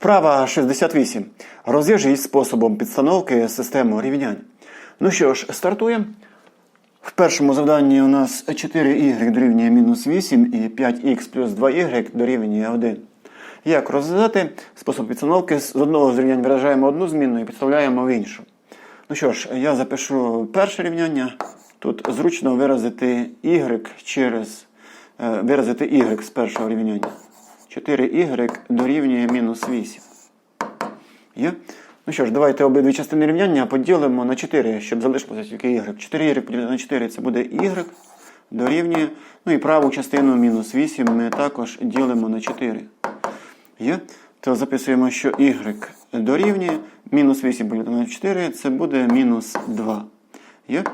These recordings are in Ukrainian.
Вправа 68. Розв'яжіть способом підстановки систему рівнянь. Ну що ж, стартуємо. В першому завданні у нас 4y дорівнює мінус 8 і 5х плюс 2y дорівнює 1. Як розв'язати спосіб підстановки? З одного з виражаємо одну змінну і підставляємо в іншу. Ну що ж, я запишу перше рівняння. Тут зручно виразити y через е, виразити y з першого рівняння. 4y дорівнює мінус 8. Є? Ну що ж, давайте обидві частини рівняння поділимо на 4, щоб залишилося тільки y. 4y поділити на 4 це буде y дорівнює. Ну і праву частину мінус 8 ми також ділимо на 4. Є? То записуємо, що y дорівнює. Мінус 8 поділити на 4 це буде мінус 2. Є?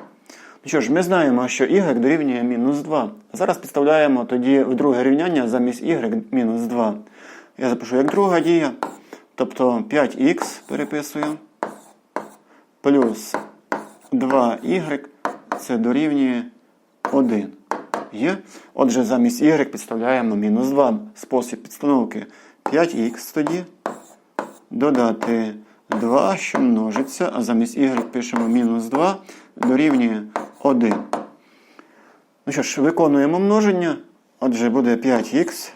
Що ж, ми знаємо, що y дорівнює мінус 2. Зараз підставляємо тоді в друге рівняння замість y мінус 2. Я запишу як друга дія. Тобто 5х переписую. Плюс 2y це дорівнює 1. Є? Отже, замість y підставляємо мінус 2. Спосіб підстановки 5х тоді. Додати 2, що множиться, а замість y пишемо мінус 2 дорівнює 1. Ну що ж, виконуємо множення. Отже, буде 5х.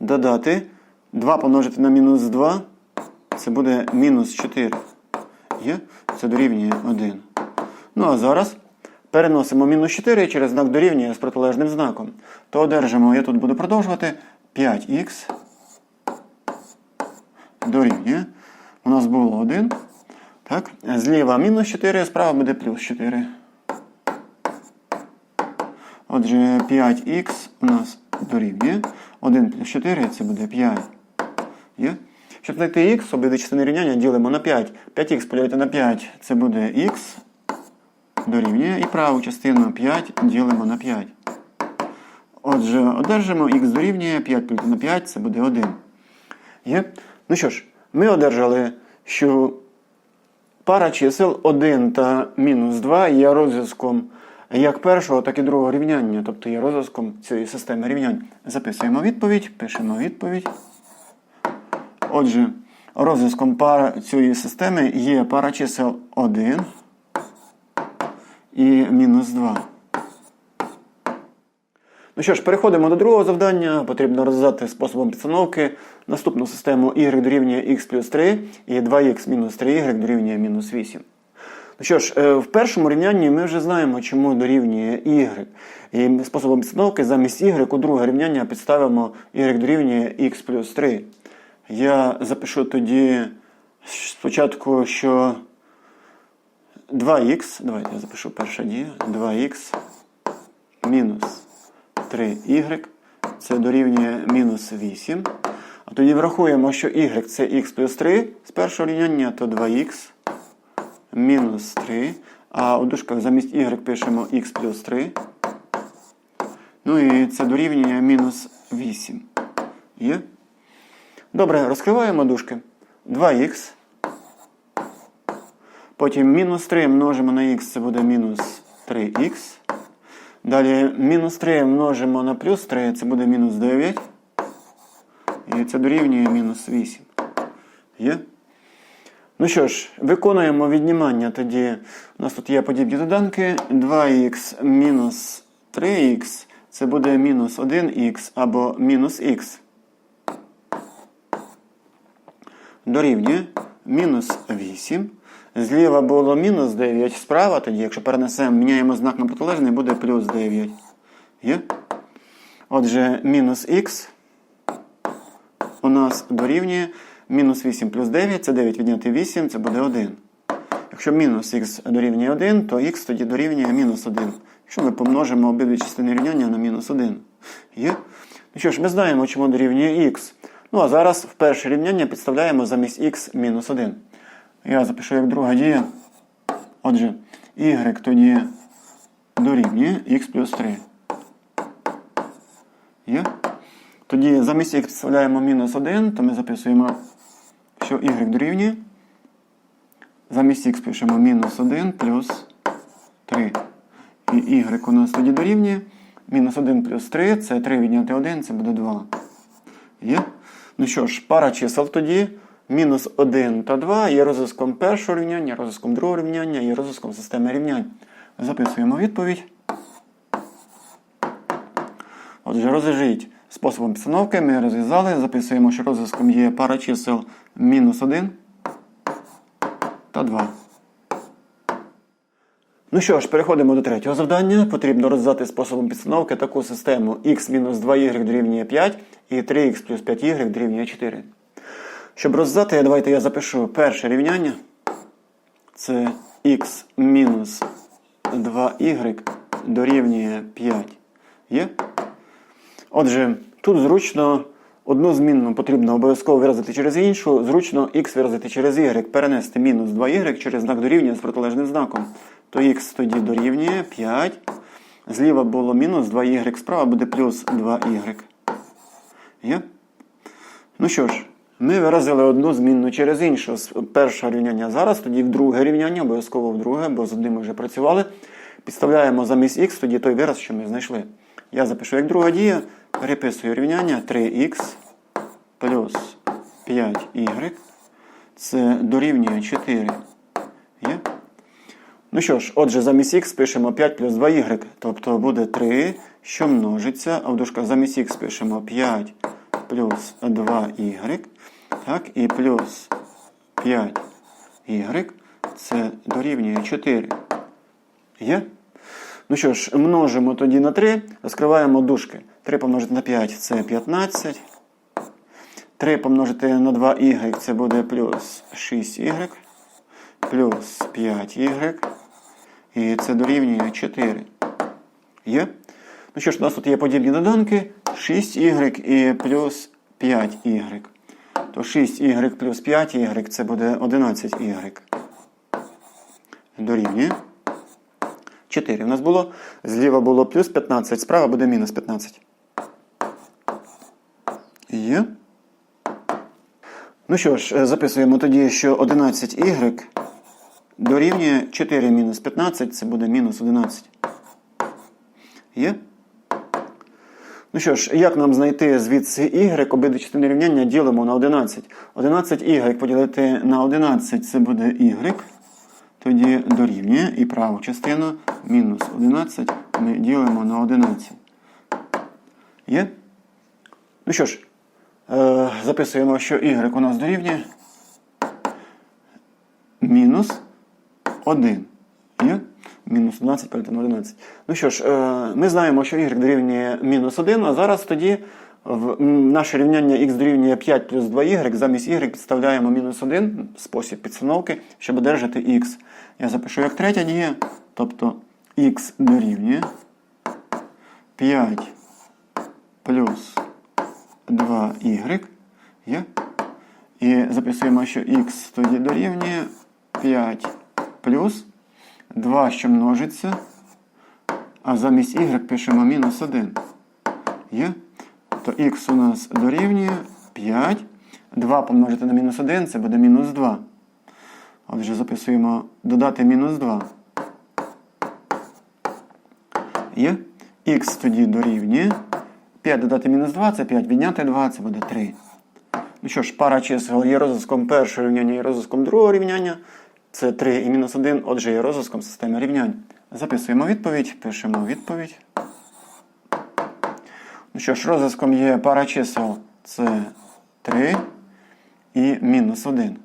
Додати 2 помножити на мінус 2. Це буде мінус 4. Є? Це дорівнює 1. Ну а зараз переносимо мінус 4 через знак дорівнює з протилежним знаком. То одержимо, я тут буду продовжувати 5х дорівнює. У нас було 1. Так? Зліва мінус 4, справа буде плюс 4. Отже, 5х у нас дорівнює. 1 плюс 4 це буде 5. Є? Щоб знайти х, обидві частини рівняння ділимо на 5. 5х поділити на 5 це буде х дорівнює. І праву частину 5 ділимо на 5. Отже, одержимо х дорівнює 5 поділити на 5 це буде 1. Є? Ну що ж, ми одержали, що пара чисел 1 та мінус 2 є розв'язком як першого, так і другого рівняння, тобто є розв'язком цієї системи рівнянь. Записуємо відповідь, пишемо відповідь. Отже, розв'язком цієї системи є пара чисел 1 і мінус 2. Ну що ж, переходимо до другого завдання. Потрібно розв'язати способом підстановки наступну систему y дорівнює x плюс 3 і 2х мінус 3y дорівнює мінус 8. Ну що ж, е, в першому рівнянні ми вже знаємо, чому дорівнює y. І способом підстановки замість y у друге рівняння підставимо y дорівнює x плюс 3. Я запишу тоді спочатку, що 2х, давайте я запишу перша дія, 2х мінус 3y, це дорівнює мінус 8. А тоді врахуємо, що y це x плюс 3 з першого рівняння, то 2х мінус 3. А у дужках замість y пишемо x плюс 3. Ну і це дорівнює мінус 8. Є? Добре, розкриваємо дужки. 2х. Потім мінус 3 множимо на х, це буде мінус 3х. Далі мінус 3 множимо на плюс 3, це буде мінус 9. І це дорівнює мінус 8. Є? Ну що ж, виконуємо віднімання тоді. У нас тут є подібні доданки. 2х мінус 3х це буде мінус 1х або мінус х. Дорівнює мінус 8. Зліва було мінус 9, справа тоді, якщо перенесемо, міняємо знак на протилежний, буде плюс 9. Є? Отже, мінус х у нас дорівнює мінус 8 плюс 9, це 9 відняти 8, це буде 1. Якщо мінус х дорівнює 1, то х тоді дорівнює мінус 1. Якщо ми помножимо обидві частини рівняння на мінус 1. Є? Ну що ж, ми знаємо, чому дорівнює х. Ну а зараз в перше рівняння підставляємо замість х мінус 1. Я запишу як друга дія. Отже, y тоді дорівнює х плюс 3. Є? Тоді замість х підставляємо мінус 1, то ми записуємо, що y дорівнює. Замість х пишемо мінус 1 плюс 3. І y у нас тоді дорівнює. Мінус 1 плюс 3 це 3 відняти 1, це буде 2. Є? Ну що ж, пара чисел тоді. Мінус 1 та 2 є розв'язком першого рівняння, розв'язком другого рівняння і розв'язком системи рівнянь. Записуємо відповідь. Отже, розв'яжіть способом підстановки. Ми розв'язали. Записуємо, що розв'язком є пара чисел мінус 1 та 2. Ну що ж, переходимо до третього завдання. Потрібно розв'язати способом підстановки таку систему x-2y дорівнює 5 і 3x плюс 5y дорівнює 4. Щоб розв'язати, давайте я запишу перше рівняння. Це x мінус 2y дорівнює 5. Є? Отже, тут зручно одну змінну потрібно обов'язково виразити через іншу, зручно x виразити через y, перенести мінус 2y через знак дорівнює з протилежним знаком. То x тоді дорівнює 5. Зліва було мінус 2y, справа буде плюс 2y. Є? Ну що ж, ми виразили одну змінну через іншу з першого рівняння зараз, тоді в друге рівняння, обов'язково в друге, бо з одним ми вже працювали. Підставляємо замість х тоді той вираз, що ми знайшли. Я запишу як друга дія, переписую рівняння 3х плюс 5y. Це дорівнює 4. Є? Ну що ж, отже, замість х пишемо 5 плюс 2y, тобто буде 3, що множиться, а в дужках замість х пишемо 5 плюс 2y, так, і плюс 5y, це дорівнює 4. Є? Ну що ж, множимо тоді на 3, розкриваємо дужки. 3 помножити на 5 це 15. 3 помножити на 2y це буде плюс 6y, плюс 5y. І це дорівнює 4. Є? Ну що ж, у нас тут є подібні доданки. 6y і плюс 5y. То 6y плюс 5y це буде 11y. Дорівнює. 4 у нас було. Зліва було плюс 15, справа буде мінус 15. Є. Ну що ж, записуємо тоді, що 11y дорівнює 4 мінус 15, це буде мінус 11. Є? Ну що ж, як нам знайти звідси y, обидві частини рівняння ділимо на 11. 11y поділити на 11 це буде y. Тоді дорівнює і праву частину мінус 11 ми ділимо на 11. Є? Ну що ж, е, записуємо, що y у нас дорівнює мінус 1. Мінус 11 поділити на 11. Ну що ж, е, ми знаємо, що y дорівнює мінус 1, а зараз тоді в наше рівняння x дорівнює 5 плюс 2y, замість y підставляємо мінус 1 спосіб підстановки, щоб одержати x. Я запишу як третя дія, тобто x дорівнює 5 плюс 2y. Є? І записуємо, що x тоді дорівнює 5 плюс 2, що множиться, а замість y пишемо мінус 1. Є? То х у нас дорівнює 5. 2 помножити на мінус 1 це буде мінус 2. Отже, записуємо додати мінус 2. Є? Х тоді дорівнює. 5 додати мінус 2 це 5 відняти 2, це буде 3. Ну що ж, пара чисел є розв'язком першого рівняння і розв'язком другого рівняння. Це 3 і мінус 1, отже, є розв'язком системи рівнянь. Записуємо відповідь, пишемо відповідь. Ну що ж, розв'язком є пара чисел це 3 і мінус 1.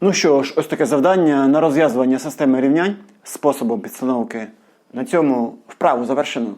Ну що ж, ось таке завдання на розв'язування системи рівнянь способом підстановки. На цьому вправу завершено.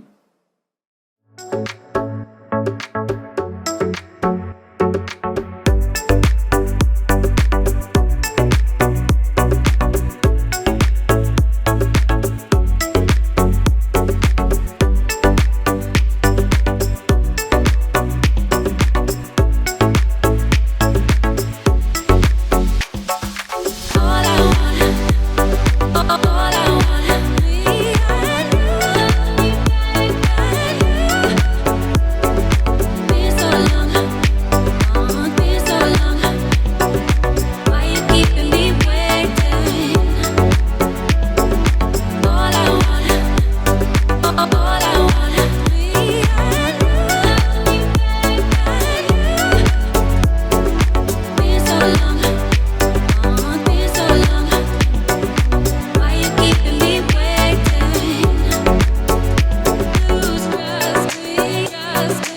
just